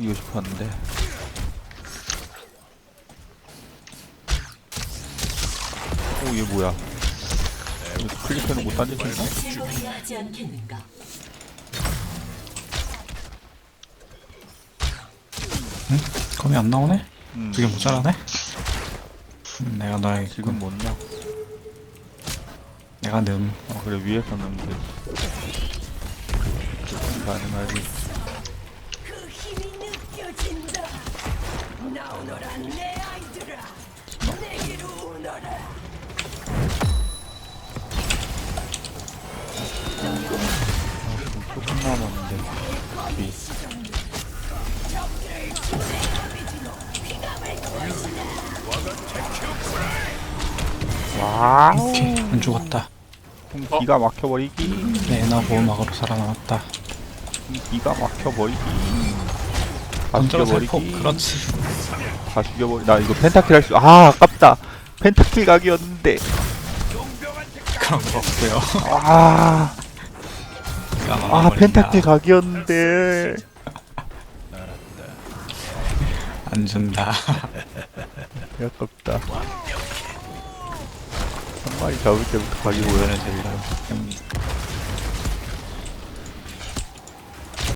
죽이고 싶었는데 오 얘 뭐야 클릭해놓고 던지겠나? 실공하지 않겠는가? 응? 검이 안 나오네? 음. 두개 모자라네? 음, 내가 나의 지금 뭔냐? 내가 늠. 어 그래 위에서 넣으면 되지. 가능하지. 느껴진다. 나오너라 내 아이들아. 내게로 오너라. 조금 남았는데 뒤 와우 오케이 안 죽었다 좀 기가 막혀버리기 레나 보호막으로 살아남았다 기가 막혀버리기 다 건조로 죽여버리기. 그렇지. 다 죽여버리 나 이거 펜타킬 할 수 아 아깝다. 펜타킬 각이었는데. 그런 거 없고요. 아, 아. 펜타킬 각이었는데. 안 준다. 아깝다. 한 마리 잡을 때부터 각이 보여야 되나